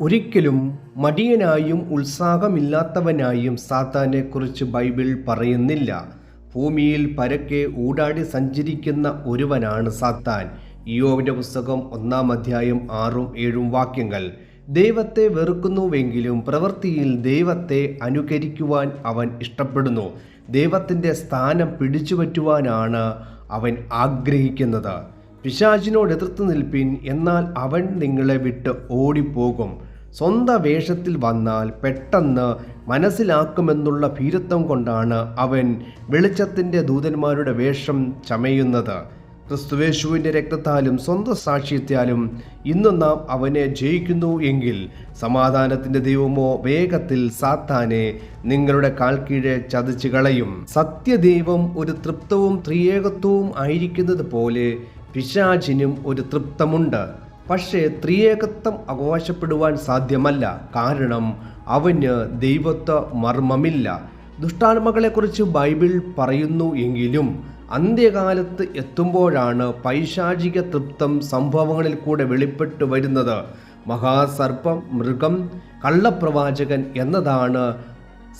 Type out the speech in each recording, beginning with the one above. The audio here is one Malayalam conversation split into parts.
ഒരിക്കലും മടിയനായും ഉത്സാഹമില്ലാത്തവനായും സാത്താനെക്കുറിച്ച് ബൈബിൾ പറയുന്നില്ല. ഭൂമിയിൽ പരക്കെ ഊടാടി സഞ്ചരിക്കുന്ന ഒരുവനാണ് സാത്താൻ. ഇയോവിന്റെ പുസ്തകം ഒന്നാം അധ്യായം ആറും ഏഴും വാക്യങ്ങൾ. ദൈവത്തെ വെറുക്കുന്നുവെങ്കിലും പ്രവൃത്തിയിൽ ദൈവത്തെ അനുകരിക്കുവാൻ അവൻ ഇഷ്ടപ്പെടുന്നു. ദൈവത്തിന്റെ സ്ഥാനം പിടിച്ചുപറ്റുവാനാണ് അവൻ ആഗ്രഹിക്കുന്നത്. പിശാചിനോട് എതിർത്ത് നിൽപ്പിൻ എന്നാൽ അവൻ നിങ്ങളെ വിട്ട് ഓടിപ്പോകും. സ്വന്തം വേഷത്തിൽ വന്നാൽ പെട്ടെന്ന് മനസ്സിലാക്കുമെന്നുള്ള ഭീരത്വം കൊണ്ടാണ് അവൻ വെളിച്ചത്തിന്റെ ദൂതന്മാരുടെ വേഷം ചമയുന്നത്. ക്രിസ്തുവേശുവിന്റെ രക്തത്താലും സ്വന്തം സാക്ഷ്യത്താലും ഇന്ന് നാം അവനെ ജയിക്കുന്നു എങ്കിൽ സമാധാനത്തിന്റെ ദൈവമോ വേഗത്തിൽ സാത്താനെ നിങ്ങളുടെ കാൽ കീഴെ ചതച്ചു കളയും. സത്യദൈവം ഒരു തൃപ്തവും ത്രിയേകത്വവും ആയിരിക്കുന്നത് പോലെ പിശാചിനും ഒരു തൃപ്തമുണ്ട്. പക്ഷേ ത്രിയേകത്വം അവകാശപ്പെടുവാൻ സാധ്യമല്ല. കാരണം അവന് ദൈവത്വ മർമ്മമില്ല. ദുഷ്ടാത്മകളെക്കുറിച്ച് ബൈബിൾ പറയുന്നു എങ്കിലും അന്ത്യകാലത്ത് എത്തുമ്പോഴാണ് പൈശാചിക തൃപ്തം സംഭവങ്ങളിൽ കൂടെ വെളിപ്പെട്ടു വരുന്നത്. മഹാസർപ്പം മൃഗം കള്ളപ്രവാചകൻ എന്നതാണ്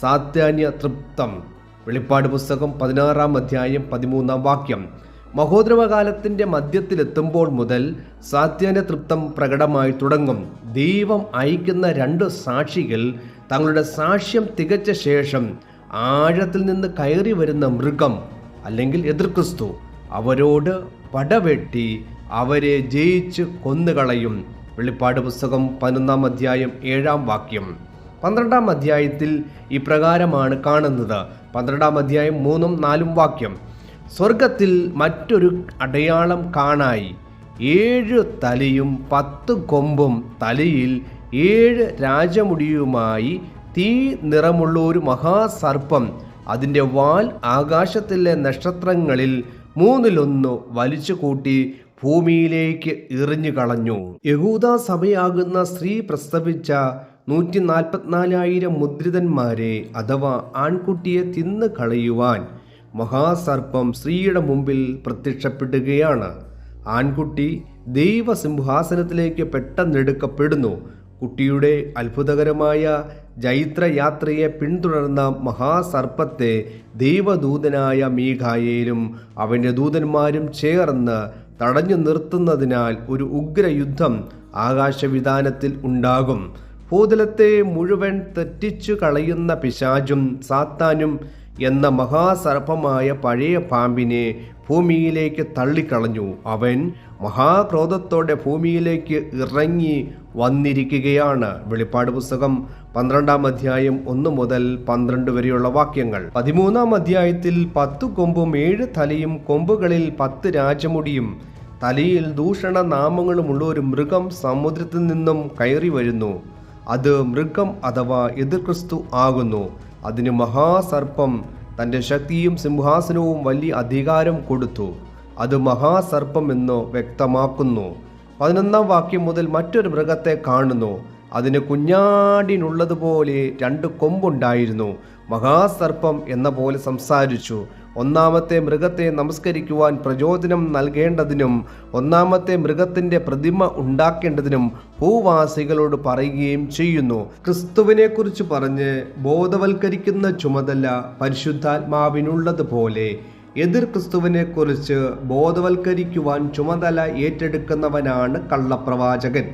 സാത്യാന്യ തൃപ്തം വെളിപ്പാട് പുസ്തകം പതിനാറാം അധ്യായം പതിമൂന്നാം വാക്യം. മഹോദ്രവകാലത്തിന്റെ മധ്യത്തിലെത്തുമ്പോൾ മുതൽ സാത്യാന്റെ തൃപ്തം പ്രകടമായി തുടങ്ങും. ദൈവം അയക്കുന്ന രണ്ട് സാക്ഷികൾ തങ്ങളുടെ സാക്ഷ്യം തികച്ച ശേഷം ആഴത്തിൽ നിന്ന് കയറി വരുന്ന മൃഗം അല്ലെങ്കിൽ എതിർക്രിസ്തു അവരോട് പടവെട്ടി അവരെ ജയിച്ച് കൊന്നുകളയും. വെളിപ്പാട് പുസ്തകം പതിനൊന്നാം അധ്യായം ഏഴാം വാക്യം. പന്ത്രണ്ടാം അധ്യായത്തിൽ ഇപ്രകാരമാണ് കാണുന്നത്. പന്ത്രണ്ടാം അധ്യായം മൂന്നും നാലും വാക്യം. സ്വർഗത്തിൽ മറ്റൊരു അടയാളം കാണായി. ഏഴ് തലയും പത്ത് കൊമ്പും തലയിൽ ഏഴ് രാജമുടിയുമായി തീ നിറമുള്ള ഒരു മഹാസർപ്പം. അതിന്റെ വാൽ ആകാശത്തിലെ നക്ഷത്രങ്ങളിൽ മൂന്നിലൊന്ന് വലിച്ചു കൂട്ടി ഭൂമിയിലേക്ക് എറിഞ്ഞു കളഞ്ഞു. യഹൂദ സഭയാകുന്ന സ്ത്രീ പ്രസ്തവിച്ച നൂറ്റി നാൽപ്പത്തിനാലായിരം മുദ്രിതന്മാരെ അഥവാ ആൺകുട്ടിയെ തിന്നു കളയുവാൻ മഹാസർപ്പം സ്ത്രീയുടെ മുമ്പിൽ പ്രത്യക്ഷപ്പെടുകയാണ്. ആൺകുട്ടി ദൈവസിംഹാസനത്തിലേക്ക് പെട്ടെന്നെടുക്കപ്പെടുന്നു കുട്ടിയുടെ അത്ഭുതകരമായ ജൈത്രയാത്രയെ പിന്തുടർന്ന മഹാസർപ്പത്തെ ദൈവദൂതനായ മീഘായേലും അവന്റെ ദൂതന്മാരും ചേർന്ന് തടഞ്ഞു നിർത്തുന്നതിനാൽ ഒരു ഉഗ്രയുദ്ധം ആകാശവിധാനത്തിൽ ഉണ്ടാകും. ഭൂതലത്തെ മുഴുവൻ തെറ്റിച്ചു കളയുന്ന പിശാചും സാത്താനും എന്ന മഹാസർപ്പമായ പഴയ പാമ്പിനെ ഭൂമിയിലേക്ക് തള്ളിക്കളഞ്ഞു. അവൻ മഹാക്രോധത്തോടെ ഭൂമിയിലേക്ക് ഇറങ്ങി വന്നിരിക്കുകയാണ്. വെളിപ്പാട് പുസ്തകം പന്ത്രണ്ടാം അധ്യായം ഒന്ന് മുതൽ പന്ത്രണ്ട് വരെയുള്ള വാക്യങ്ങൾ. പതിമൂന്നാം അധ്യായത്തിൽ പത്തു കൊമ്പും ഏഴ് തലയും കൊമ്പുകളിൽ പത്ത് രാജമുടിയും. തലയിൽ ദൂഷണ നാമങ്ങളുമുള്ള ഒരു മൃഗം സമുദ്രത്തിൽ നിന്നും കയറി വരുന്നു. അത് മൃഗം അഥവാ എതിർക്രിസ്തു ആകുന്നു. അതിന് മഹാസർപ്പം തന്റെ ശക്തിയും സിംഹാസനവും വലിയ അധികാരം കൊടുത്തു. അത് മഹാസർപ്പം എന്ന് വ്യക്തമാക്കുന്നു. പതിനൊന്നാം വാക്യം മുതൽ മറ്റൊരു മൃഗത്തെ കാണുന്നു. അതിന് കുഞ്ഞാടിനുള്ളതുപോലെ രണ്ട് കൊമ്പുണ്ടായിരുന്നു. മഹാസർപ്പം എന്ന പോലെ സംസാരിച്ചു. ഒന്നാമത്തെ മൃഗത്തെ നമസ്കരിക്കുവാൻ പ്രചോദനം നൽകേണ്ടതിനും ഒന്നാമത്തെ മൃഗത്തിന്റെ പ്രതിമ ഉണ്ടാക്കേണ്ടതിനും ഭൂവാസികളോട് പറയുകയും ചെയ്യുന്നു. ക്രിസ്തുവിനെക്കുറിച്ച് പറഞ്ഞ് ബോധവൽക്കരിക്കുന്ന ചുമതല പരിശുദ്ധാത്മാവിനുള്ളതുപോലെ എതിർ ക്രിസ്തുവിനെക്കുറിച്ച് ബോധവൽക്കരിക്കുവാൻ ചുമതല ഏറ്റെടുക്കുന്നവനാണ് കള്ളപ്രവാചകൻ.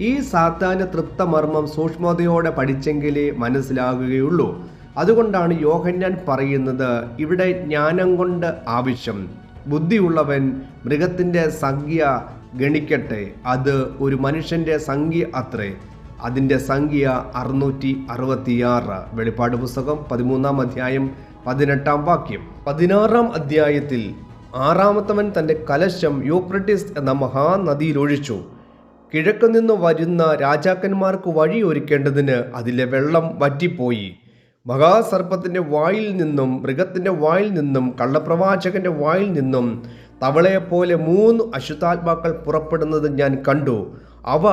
ഈ സാത്താന തൃപ്തമർമ്മം സൂക്ഷ്മതയോടെ പഠിച്ചെങ്കിലേ മനസ്സിലാകുകയുള്ളൂ. അതുകൊണ്ടാണ് യോഹന്നാൻ പറയുന്നത് ഇവിടെ ജ്ഞാനം കൊണ്ട് ആവശ്യം. ബുദ്ധിയുള്ളവൻ മൃഗത്തിന്റെ സംഖ്യ ഗണിക്കട്ടെ. അത് ഒരു മനുഷ്യന്റെ സംഖ്യ അത്രേ. അതിന്റെ സംഖ്യ അറുന്നൂറ്റി അറുപത്തിയാറ് വെളിപ്പാട് പുസ്തകം പതിമൂന്നാം അധ്യായം പതിനെട്ടാം വാക്യം. പതിനാറാം അധ്യായത്തിൽ ആറാമത്തവൻ തന്റെ കലശം യൂപ്രട്ടിസ് എന്ന മഹാനദിയിൽ ഒഴിച്ചു. കിഴക്കു നിന്ന് വരുന്ന രാജാക്കന്മാർക്ക് വഴി ഒരുക്കേണ്ടതിന് അതിലെ വെള്ളം വറ്റിപ്പോയി. മഹാസർപ്പത്തിന്റെ വായിൽ നിന്നും മൃഗത്തിന്റെ വായിൽ നിന്നും കള്ളപ്രവാചകന്റെ വായിൽ നിന്നും തവളയെപ്പോലെ മൂന്ന് അശുദ്ധാത്മാക്കൾ പുറപ്പെടുന്നത് ഞാൻ കണ്ടു. അവ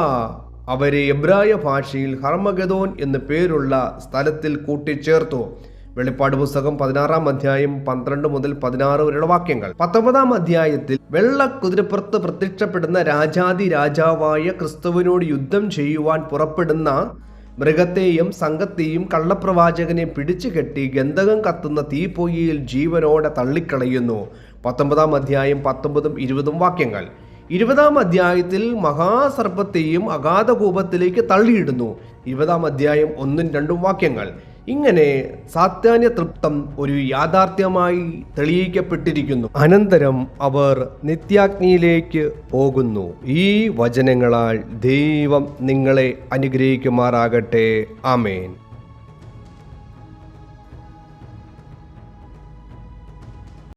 അവരെ എബ്രായ ഭാഷയിൽ ഹർമഗദോൻ എന്നു പേരുള്ള സ്ഥലത്തിൽ കൂട്ടിച്ചേർത്തു. വെളിപ്പാട് പുസ്തകം പതിനാറാം അധ്യായം പന്ത്രണ്ട് മുതൽ പതിനാറ് വരെയുള്ള വാക്യങ്ങൾ. പത്തൊമ്പതാം അധ്യായത്തിൽ വെള്ള കുതിരപ്പുറത്ത് പ്രത്യക്ഷപ്പെടുന്ന രാജാതി രാജാവായ ക്രിസ്തുവിനോട് യുദ്ധം ചെയ്യുവാൻ പുറപ്പെടുന്ന മൃഗത്തെയും സംഘത്തെയും കള്ളപ്രവാചകനെ പിടിച്ചു കെട്ടി ഗന്ധകം കത്തുന്ന തീപ്പൊയ്യയിൽ ജീവനോടെ തള്ളിക്കളയുന്നു. പത്തൊമ്പതാം അധ്യായം പത്തൊമ്പതും ഇരുപതും വാക്യങ്ങൾ. ഇരുപതാം അധ്യായത്തിൽ മഹാസർപ്പത്തെയും അഗാധകൂപത്തിലേക്ക് തള്ളിയിടുന്നു. ഇരുപതാം അധ്യായം ഒന്നും രണ്ടും വാക്യങ്ങൾ. ഇങ്ങനെ സാത്താന്യ തൃപ്തം ഒരു യാഥാർത്ഥ്യമായി തെളിയിക്കപ്പെട്ടിരിക്കുന്നു. അനന്തരം അവർ നിത്യാഗ്നിയിലേക്ക് പോകുന്നു. ഈ വചനങ്ങളാൽ ദൈവം നിങ്ങളെ അനുഗ്രഹിക്കുമാറാകട്ടെ. ആമേൻ.